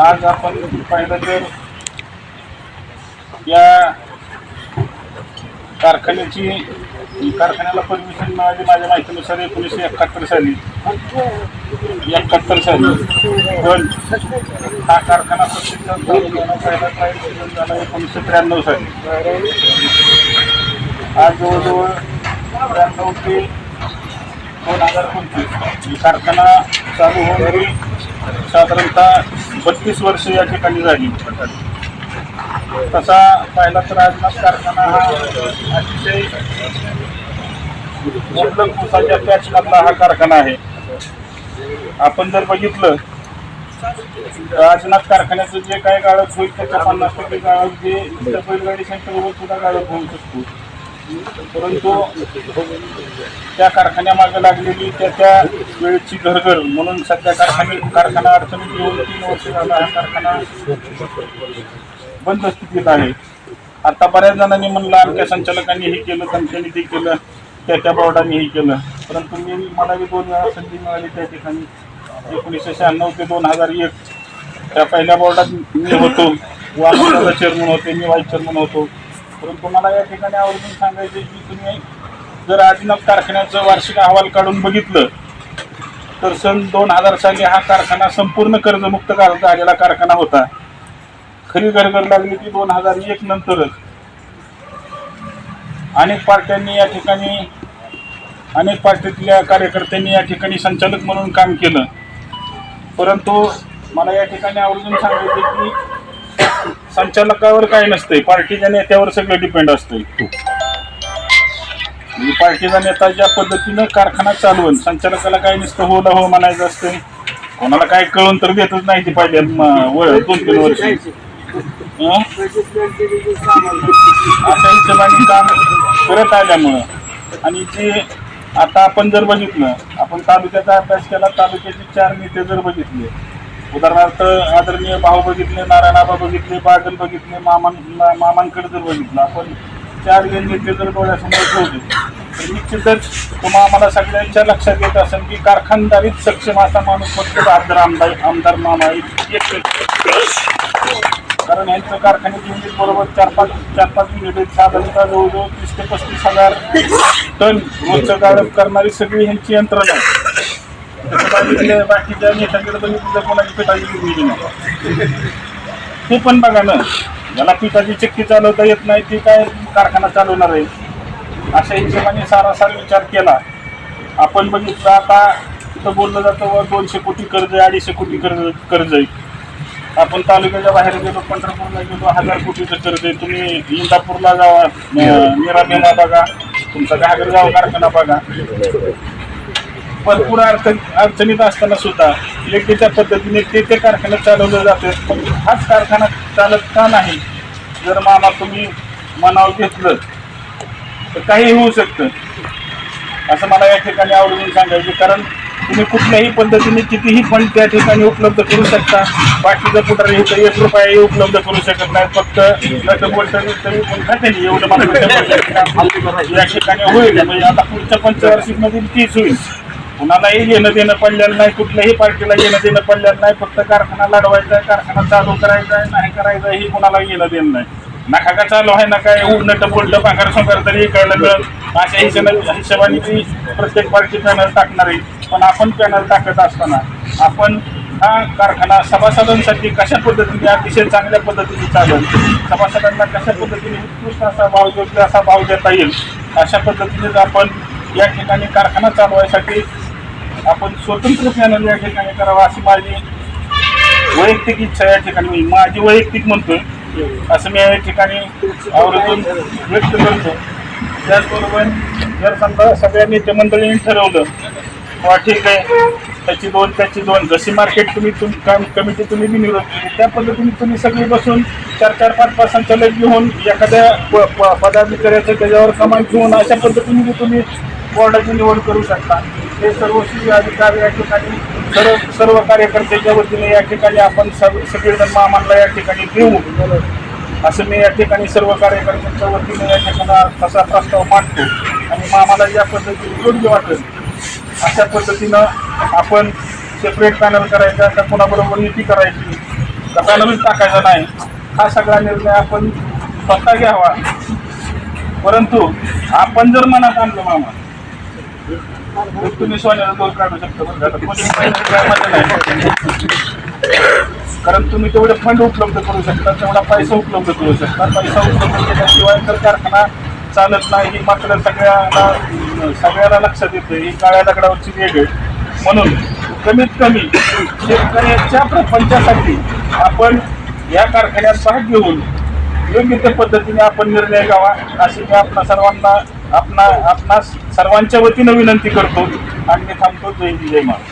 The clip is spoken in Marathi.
आज आपण पाहिलं तर या कारखान्याची कारखान्याला परमिशन मिळाली. माझ्या माहितीनुसार एकोणीसशे एकाहत्तर साली एकाहत्तर साली. पण हा कारखाना प्रसिद्ध झाला एकोणीसशे त्र्याण्णव साली. आज जवळजवळ त्र्याण्णव ते दोन हजार पंचवीस ही कारखाना चालू होऊन साधारणतः बत्तीस वर्ष या ठिकाणी झाली. तसा पाहिला तर आजनाथ कारखाना हा अतिशय मुबलक ऊसाच्या पॅचमधला हा कारखाना आहे. आपण जर बघितलं राजनाथ कारखान्याचं जे काय गाळप होईल त्याच्या पन्नास टक्के गाळप जे इतर बैलगाडी सेंटरवर सुद्धा गाळप होऊ शकतो. परंतु त्या कारखान्यामागे लागलेली त्या त्या वेळेची घरघर म्हणून सध्या कारखाने कारखाना अडचणीत येऊन तीन वर्ष झाला हा कारखाना बंद स्थितीत आहे. आता बऱ्याच जणांनी म्हणलं आमच्या संचालकांनी हे केलं त्यांच्यानी ते केलं त्या त्या बोर्डाने हे केलं. परंतु मी मला बी दोन वेळा संधी मिळाली त्या ठिकाणी. एकोणीसशे शहाण्णव ते दोन हजार एक. त्या पहिल्या बोर्डात मी होतो. वाहनाला चेअरमन होते मी व्हाईस चेअरमन होतो. परंतु मला या ठिकाणी आवर्जून सांगायचे की तुम्ही जर आदिनाथ कारखान्याचं वार्षिक अहवाल काढून बघितलं तर सन दोन हजार साली हा कारखाना संपूर्ण कर्जमुक्त झालेला कारखाना होता. खरी गरगर लागली ती दोन हजार एक नंतरच. अनेक पार्ट्यांनी या ठिकाणी अनेक पार्टीतल्या कार्यकर्त्यांनी या ठिकाणी संचालक म्हणून काम केलं. परंतु मला या ठिकाणी आवर्जून सांगायचे की संचालकावर काय नसतंय. पार्टीच्या नेत्यावर सगळं डिपेंड असतंय. म्हणजे पार्टीचा नेता ज्या पद्धतीनं कारखाना चालवून संचालकाला काय नुसतं हो ना हो म्हणायचं असतंय कोणाला काय कळून तर देतच नाही ती पाहिजे दोन तीन वर्ष? अशा हिशोबाने काम करत आल्यामुळं. आणि जे आता आपण जर बघितलं आपण तालुक्याचा अभ्यास केला तालुक्याचे चार नेते जर बघितले उदाहरणार्थ आदरणीय भाऊ बघितले नारायणाबा बघितले बागल बघितले मामान मामांकडे जर बघितलं आपण चार जण जर डोळ्यासमोर ठेवले तर निश्चितच तुम्हा आम्हाला सगळ्यांच्या लक्षात येत असेल की कारखानदारीत सक्षम असा माणूस फक्त आदर आमदार आमदार मामा एक कारण यांचं कारखान्यात युनिट बरोबर चार पाच चार पाच युनिट आहेत. साधारणतः जवळजवळ तीस ते पस्तीस हजार टन रोजचं गाळप करणारी सगळी ह्यांची यंत्रणा आहे. बाकीच्या बाकीच्या नेत्यांकडे बघितलं कोणाची पिठाची बिजली नाही ते पण बघा ना. ज्याला पिठाची चक्की चालवता येत नाही ती काय कारखाना चालवणार आहे? अशा हिशोबाने सारासार विचार केला. आपण बघितलं आता तिथं बोललं जातं व दोनशे कोटी कर्ज आहे अडीचशे कोटी कर्ज कर्ज आहे. आपण तालुक्याच्या बाहेर गेलो पंढरपूरला गेलो हजार कोटीचं कर्ज आहे. तुम्ही इंदापूरला जावा निरामेला बघा. तुमचा घागरगाव कारखाना बघा. भरपूर अडचण अडचणीत असताना सुद्धा योग्य पद्धतीने ते ते कारखाने चालवलं जातं. हाच कारखाना चालत का नाही? जर मामा तुम्ही मनावर घेतलं तर काही होऊ शकतं. असं मला या ठिकाणी आवडून सांगायचं कारण तुम्ही कुठल्याही पद्धतीने कितीही फंड त्या ठिकाणी उपलब्ध करू शकता. बाकीचं कुठं इथं एक रुपयाही उपलब्ध करू शकत नाही. फक्त पण एवढं मला या ठिकाणी होईल. म्हणजे आता पुढच्या पंचवार्षिकमध्ये तीच होईल. कुणालाही घेणं देणं पडलेलं नाही कुठल्याही पार्टीला घेणं देणं पडलेलं नाही फक्त कारखाना लढवायचा आहे कारखाना चालू करायचा आहे नाही करायचा हे कुणाला घेणं देणं नाही. नका का चालू आहे ना काय उडणं बोललं पांघर सोंगार तरी कळलं तर अशा हिशोबाने हिशोबाने ती प्रत्येक पार्टी पॅनल टाकणार. आहे पण आपण पॅनल टाकत असताना आपण हा कारखाना सभासदांसाठी कशा पद्धतीने अतिशय चांगल्या पद्धतीने चालेल सभासदांना कशा पद्धतीने उत्कृष्ट असा भाव योग्य असा भाव देता येईल अशा पद्धतीनेच आपण या ठिकाणी कारखाना चालवायसाठी आपण स्वतंत्र पॅनल या ठिकाणी करावा अशी माझी वैयक्तिक इच्छा या ठिकाणी मी माझी वैयक्तिक म्हणतोय असं मी या ठिकाणी आवर्जून व्यक्त करतो. त्याचबरोबर जर समजा सगळ्या नेते मंडळींनी ठरवलं वा ठीक आहे. त्याची दोन त्याची दोन. जशी मार्केट तुम्ही तुम काम कमिटी तुम्ही बिनविरोध केली त्या पद्धतीने तुम्ही सगळी बसून चार चार पाच पाच संचालक घेऊन एखाद्या प- प- पदाधिकाऱ्याचं त्याच्यावर कमांड घेऊन अशा पद्धतीने बी तुम्ही बोर्डाची निवड करू शकता. हे सर्वस्वी अधिकार या ठिकाणी सर्व सर्व कार्यकर्त्याच्या वतीने या ठिकाणी आपण सग सगळेजण मामांना या ठिकाणी देऊ. असं मी या ठिकाणी सर्व कार्यकर्त्यांच्या वतीने या ठिकाणी तसा प्रस्ताव मांडतो. आणि मामाला या पद्धतीने योग्य वाटेल. अशा पद्धतीनं आपण सेपरेट पॅनल करायचा का कोणाबरोबर युती करायची का पॅनलच टाकायचा नाही. हा सगळा निर्णय आपण स्वतः घ्यावा. परंतु आपण जर मनात आणलं मामा तुम्ही सोन्याचा दोष काढू शकता कारण तुम्ही तेवढे फंड उपलब्ध करू शकता तेवढा पैसा उपलब्ध करू शकता. पैसा उपलब्ध केल्याशिवाय तर कारखाना चालत नाही. ही मात्र सगळ्याला सगळ्याला लक्षात येतं. ही काळ्या दगडावरची वेग आहे. म्हणून कमीत कमी शेतकऱ्याच्या प्रपंचासाठी आपण या कारखान्यात भाग घेऊन योग्य त्या पद्धतीने आपण निर्णय घ्यावा अशी मी आपणा सर्वांना आपणा आपणास सर्वांच्या वतीनं विनंती करतो. आणि मी थांबतो. जय जय महाराज